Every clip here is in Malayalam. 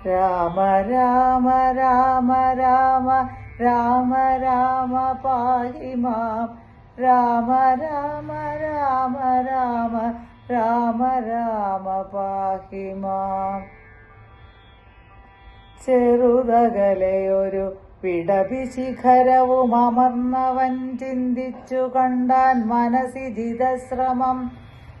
രാമ രാമ രാമ രാമ രാമ രാമ പാഹിമാം രാമ രാമ രാമ രാമ രാമ രാമ പാഹി മാം ചെറുതകലയൊരു വിടവി അമർന്നവൻ ചിന്തിച്ചു കണ്ടാൻ മനസ്സിജിതശ്രമം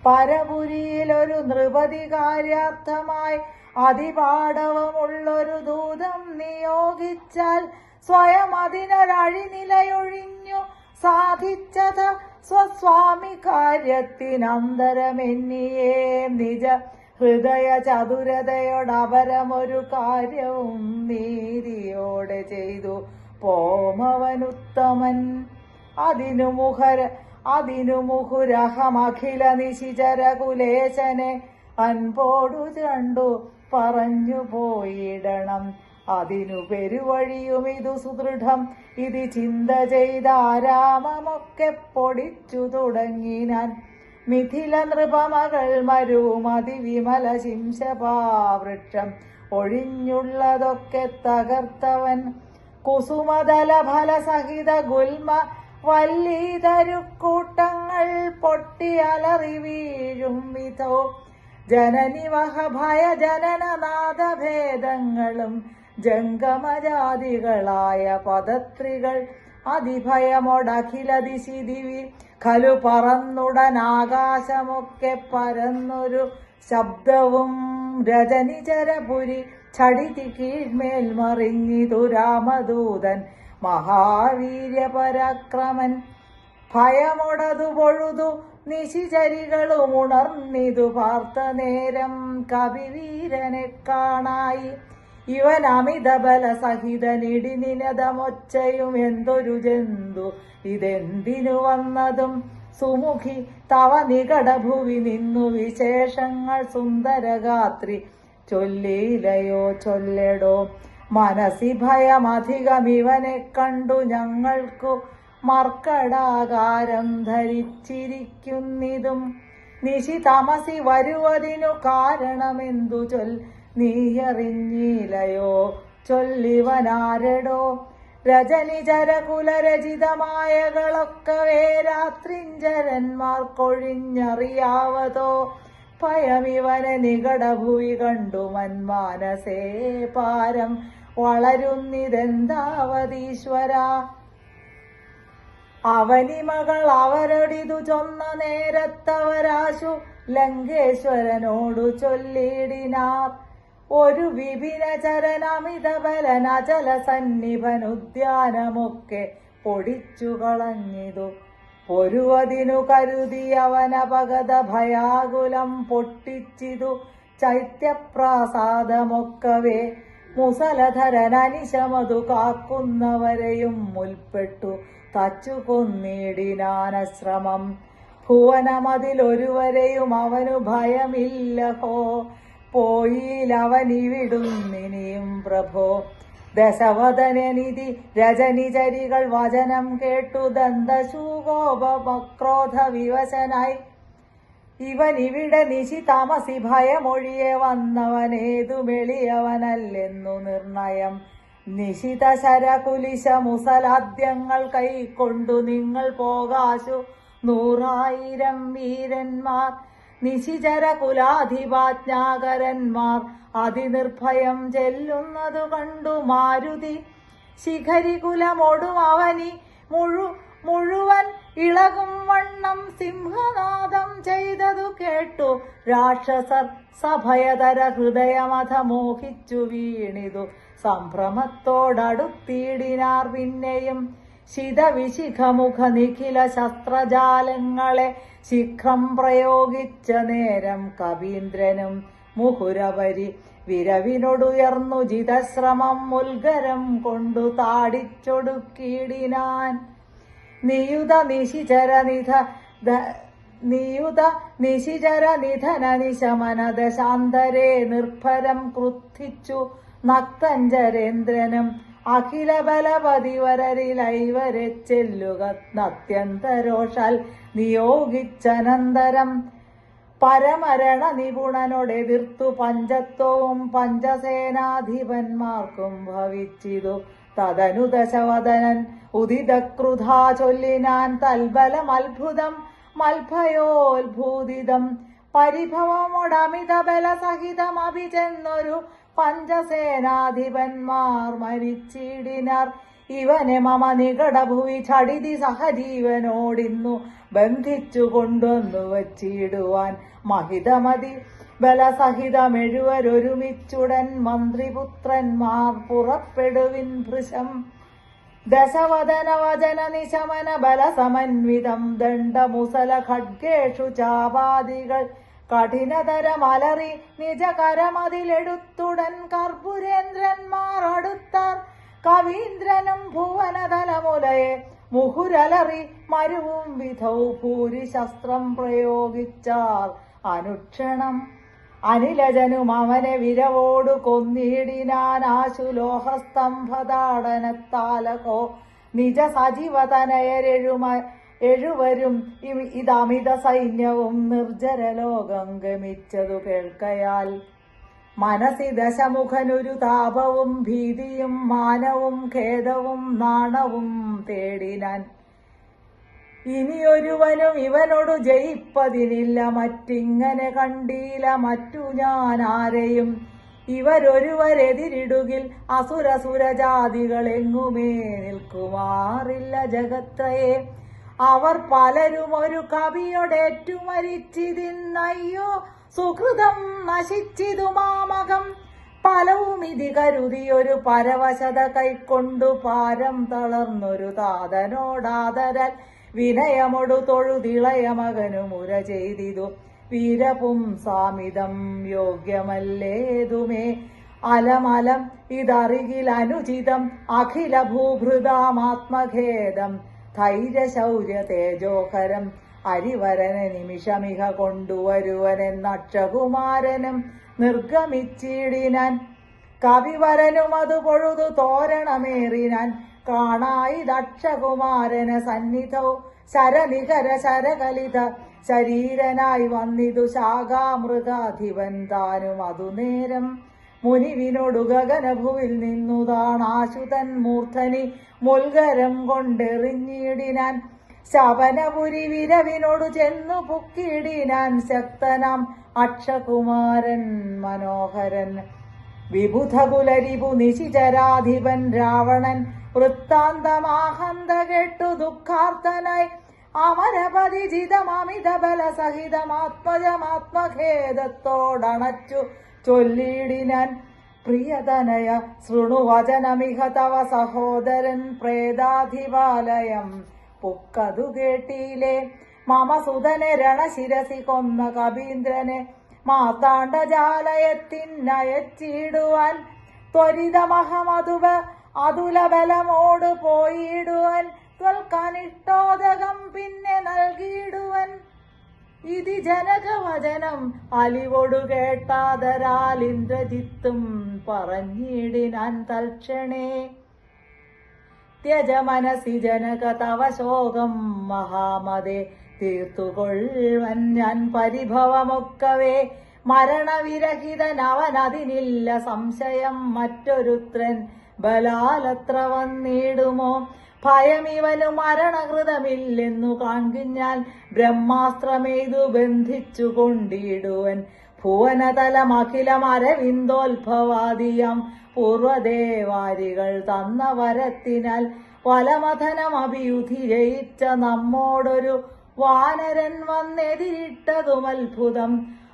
പരപുരിയിലൊരു നൃപതി കാര്യാർത്ഥമായി അതിപാടവമുള്ളൊരു ദൂതം നിയോഗിച്ചാൽ സ്വയം അതിനൊരഴിനിലയൊഴിഞ്ഞു സാധിച്ചത് സ്വസ്വാമി കാര്യത്തിനന്തരമെന്നിയേ നിജ ഹൃദയ ചതുരതയോടപരമൊരു കാര്യവും നീതിയോടെ ചെയ്തു. പോമവനുത്തമൻ. അതിനു മുഖര അതിനു മുഹുരഹമഖില നിശിചര കുലേശനെ അൻപോടു രണ്ടു പറഞ്ഞു പോയിടണം. അതിനു പെരുവഴിയും ഇതു സുദൃഢം. ഇത് ചിന്ത ചെയ്ത ആരാമമൊക്കെ പൊടിച്ചു തുടങ്ങിനാൻ. മിഥില നൃപമകൾ മരുമതി വിമല ശിംശപാവൃക്ഷം. ഒഴിഞ്ഞുള്ളതൊക്കെ തകർത്തവൻ. കുസുമതല ഫലസഹിത ഗുൽമ വല്ലീതരുക്കൂട്ടങ്ങൾ പൊട്ടി അലറി വീഴും വിധോ. ജനനിവഹ ഭയ ജനനനാദഭേദങ്ങളും ജംഗമജാതികളായ പദത്രികൾ അതിഭയമൊടഖിലതിശിതിവി ഖലു പറന്നുടനാകാശമൊക്കെ പരന്നൊരു ശബ്ദവും രജനിചരപുരി ചടിതി കീഴ്മേൽ മറിഞ്ഞിതു രാമദൂതൻ മഹാവീര്യപരാക്രമൻ ഭയമൊടതു പൊഴുതു നിശിചരികളും ഉണർന്നിതു പാർത്ത നേരം കവിവീരനെ കാണായി. ഇവൻ അമിതബല സഹിതനിടിനിനതമൊച്ചയും എന്തൊരു ജന്തു ഇതെന്തിനു വന്നതും? സുമുഖി തവ നികടഭുവി നിന്നു വിശേഷങ്ങൾ സുന്ദരഗാത്രി ചൊല്ലിയിലയോ ചൊല്ലടോ. മനസ്സി ഭയമധികം ഇവനെ കണ്ടു ഞങ്ങൾക്കു മർക്കടാകാരം ധരിച്ചിരിക്കുന്നിതും. നിശി തമസി വരുവതിനു കാരണമെന്തു ചൊൽ? നീയറിഞ്ഞിലയോ? ചൊല്ലിവനാരടോ? രജനിചരകുലരചിതമായകളൊക്കെ രാത്രിഞ്ചരന്മാർക്കൊഴിഞ്ഞറിയാവതോ? ഭയമിവനെ നികടഭൂയി കണ്ടു മന്മാനസേ പാരം. വളരുന്നിതെന്താവതീശ്വര? അവനിമകൾ അവരൊടിതു ചൊന്ന നേരത്തവരാശു ലങ്കേശ്വരനോടു ചൊല്ലിയിടിനാർ ഒരു വിപിന ചരനമിത ബലനചല സന്നിഭൻ ഉദ്യാനമൊക്കെ പൊടിച്ചു കളഞ്ഞിതു. പൊരുവതിനു കരുതി അവനപകത ഭയാകുലം പൊട്ടിച്ചിതു. ചൈത്യപ്രാസാദമൊക്കവേ മുസലധരൻ അനിശമതു കാക്കുന്നവരെയും മുൽപ്പെട്ടു. തച്ചു കൊന്നിടിനാനശ്രമം ഭുവനമതിലൊരുവരെയും അവനു ഭയമില്ലഹോ. പോയിലവനിവിടുന്നിനിയും പ്രഭോ. ദശവദനനിധി രജനിചരികൾ വചനം കേട്ടു ദന്തശൂകോപക്രോധ വിവശനായി ഇവൻ ഇവിടെ നിശി താമസി ഭയമൊഴിയെ വന്നവനേതു മെളിയവനല്ലെന്നു നിർണയം. നിശിത ശരകുലിശ മുസലാദ്യങ്ങൾ കൈക്കൊണ്ടു നിങ്ങൾ പോകാശു. നൂറായിരം വീരന്മാർ നിശിചര കുലാധിപാജ്ഞാകരന്മാർ അതിനിർഭയം ചെല്ലുന്നതു കണ്ടു മാരുതി. ശിഖരി കുലമൊടും അവനി മുഴു മുഴുവൻ ഇളകും വണ്ണം സിംഹനാദം ചെയ്തതു കേട്ടു. രാക്ഷസർ സഭയതര ഹൃദയമഥ മോഹിച്ചു വീണിതു. സംഭ്രമത്തോടടുത്തിയിടിനാർ പിന്നെയും ശിതവിശിഖമുഖ നിഖില ശസ്ത്രജാലങ്ങളെ ശിഖം പ്രയോഗിച്ച നേരം കവീന്ദ്രനും മുഹുരവരി വിരവിനൊടുയർന്നു ജിതശ്രമം മുൽഗരം കൊണ്ടു താടിച്ചൊടുക്കിയിടിനാൻ നിയുത നിശിചരനിധ നിധ നിയുത നിശിചര നിധന നിശമന ദശാന്തരെ നിർഭരം ക്രുദ്ധിച്ചു അഖില ബലപതിവരരിലൈവരെ ചെല്ലുക നത്യന്തരോഷാൽ നിയോഗിച്ചനന്തരം പരമരണ നിപുണനോടെതിർത്തു പഞ്ചത്വവും പഞ്ചസേനാധിപന്മാർക്കും ഭവിച്ചിതു. തതനു ദശവദനൻ ഉദിതക്രുധാ ചൊല്ലിനാൻ തൽബലം അത്ഭുതം മൽഭയോത്ഭൂതിതം പരിഭവമൊടമിത ബലസഹിതം അഭിചെന്നൊരു പഞ്ചസേനാധിപന്മാർ മരിച്ചിടിനാർ. ഇവനെ മമ നികടഭുവി ചടിതി സഹജീവനോടിന്നു ബന്ധിച്ചു കൊണ്ടുവന്നു വച്ചിടുവാൻ മഹിതമതി. ബലസഹിതമെഴുവരൊരുമിച്ചുടൻ മന്ത്രിപുത്രന്മാർ പുറപ്പെടുവിൻ ഭൃശം. ദശവദന വചന നിശമന ബലസമന്വിതം ദണ്ഡമുസല ഖഡ്ഗേഷു ചാപാദികൾ കഠിനതരമലറി നിജകരമതിലെടുത്തുടൻ കർപ്പുരേന്ദ്രന്മാർ അടുത്താർ. കവീന്ദ്രനും ഭുവനതലമുലയെ മുഹുരലറി മരുവും വിധൗ ഭൂരി ശസ്ത്രം പ്രയോഗിച്ചാർ. അനുക്ഷണം അനിലജനും അവനെ വിരവോടു കൊന്നിടിനാൻ ആശുലോഹസ്തംഭതാടനത്താലകോ നിജ സജീവതനയരെഴുമ എഴുവരും ഇതമിത സൈന്യവും നിർജര ലോകം ഗമിച്ചതു കേൾക്കയാൽ മനസ്സി ദശമുഖനൊരു താപവും ഭീതിയും മാനവും ഖേദവും നാണവും തേടിനാൻ. ഇനിയൊരുവനും ഇവനോട് ജയിപ്പതിനില്ല. മറ്റിങ്ങനെ കണ്ടീല മറ്റു ഞാൻ ആരെയും ഇവരൊരുവരെതിരിടുകിൽ അസുരസുരജാതികളെങ്ങുമേ നിൽക്കുമാറില്ല ജഗത്രയെ. അവർ പലരും ഒരു കവിയോടേറ്റു മരിച്ചിതിന്നയ്യോ സുഹൃതം നശിച്ചിതു മാമകം. പലവും ഇതി കരുതിയൊരു പരവശത കൈക്കൊണ്ടു പാരം തളർന്നൊരു താതനോടാദരൽ. വിനയമൊടു തൊഴുതിളയ മകനു മുര ചെയ്തിതു. വീരപും സാമിതം യോഗ്യമല്ലേതുമേ? അലമലം ഇതറികിൽ അനുചിതം അഖില ഭൂഭൃതാമാത്മഖേദം ധൈര്യശൗര്യ തേജോഹരം അരിവരന നിമിഷമിക കൊണ്ടുവരുവനെന്നക്ഷകുമാരനും നിർഗമിച്ചിടിനാൻ. കവിവരനും അത് പൊഴുതു തോരണമേറിനാൻ. കാണായി ദക്ഷകുമാരന സന്നിധൗ. ശരനികര ശരകലിത. ശരീരനായി വന്നിതു ശാഖാമൃഗാധിപൻ താനും അതു നേരം മുനിവിനോടു ഗഗനഭുവിൽ നിന്നുതാണാശുതൻ മൂർധനി മുൽഗരം കൊണ്ടെറിഞ്ഞിടിനാൻ. ശവനപുരി വിരവിനോടു ചെന്നു പുക്കിടിനാൻ ശക്തനാം അക്ഷകുമാരൻ മനോഹരൻ. വിബുധകുലരിപു നിശിചരാധിപൻ രാവണൻ വൃത്താന്തമാഹന്ത കെട്ടു ദുഃഖാർത്തനായി അമരപരിചിതമമിത ബല സഹിതമാത്മജമാത്മഖേദത്തോടണച്ചു ചൊല്ലിടിനാൻ പ്രിയതനയ ശൃണുവചനമിഹ തവ സഹോദരൻ പ്രേതാധിപാലയം. പൊക്കതു കേട്ടീലേ മമ സുതനെ രണശിരസി കൊന്ന കവീന്ദ്രനെ മാതാണ്ടജാലയത്തിനയച്ചിടുവാൻ ത്വരിതമഹമതുവ അതുലബലമോട് പോയിടുവാൻ ത്വൽക്കനിഷ്ടോദകം പിന്നെ നൽകിയിടുവൻ ഇതി ജനകവചനം അലിവോടു കേട്ടാതരാൽ ഇന്ദ്രജിത്തും പറഞ്ഞിടിനാൻ തൽക്ഷണേ. ത്യജ മനസി ജനക തവ ശോകം മഹാമതേ തീർത്തുകൊള്ളുവൻ ഞാൻ പരിഭവമൊക്കവേ. മരണവിരഹിതനവനതിനില്ല സംശയം മറ്റൊരുത്രൻ ബലാലത്ര വന്നിടുമോ? ഭയമിവനു മരണകൃതമില്ലെന്നു കാൺകിഞ്ഞാൽ ബ്രഹ്മാസ്ത്രമേതു ബന്ധിച്ചു കൊണ്ടിടുവൻ ഭുവനതലമഖിലം അരവിന്ദോത്ഭവാദിയം പൂർവദേവാരികൾ തന്ന വരത്തിനാൽ വലമഥനം അഭിയുധി ജയിച്ച നമ്മോടൊരു വാനരൻ വന്നെതിരിട്ടതും അത്ഭുതം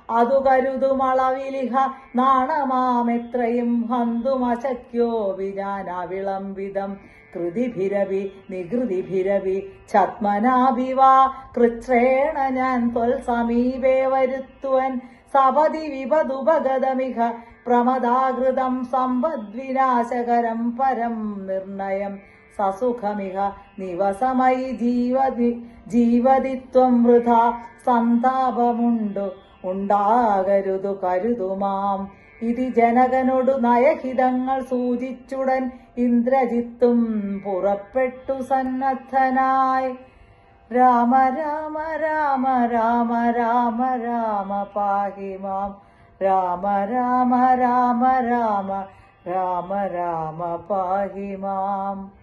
അതു കരുതുമളവിലിഹ നാണമാമെത്രയും ഹന്തുമശക്യോ വിജാനവിളംബിതം കൃതിഭിരവി നികൃതിഭിരവി ഛത്മനാഭിവാ കൃത്രേണ ഞാൻ സമീപേ വരുത്തുവൻ. സപതി വിപതുപഗതമിഹ പ്രമദാകൃതം സമ്പദ്വിനാശകരം പരം നിർണയം. സസുഖമിഹ നിവസമയി ജീവതി ജീവതിത്വം വൃഥ സന്താപമുണ്ടു ഉണ്ടാകരുതു കരുതുമാം. ഇതി ജനകനോടു നയഹിതങ്ങൾ സൂചിച്ചുടൻ ഇന്ദ്രജിത്തും പുറപ്പെട്ടു സന്നദ്ധനായി. രാമ രാമ രാമ രാമ രാമ രാമ പാഹി മാം. രാമ രാമ രാമ രാമ രാമ രാമ പാഹി മാം.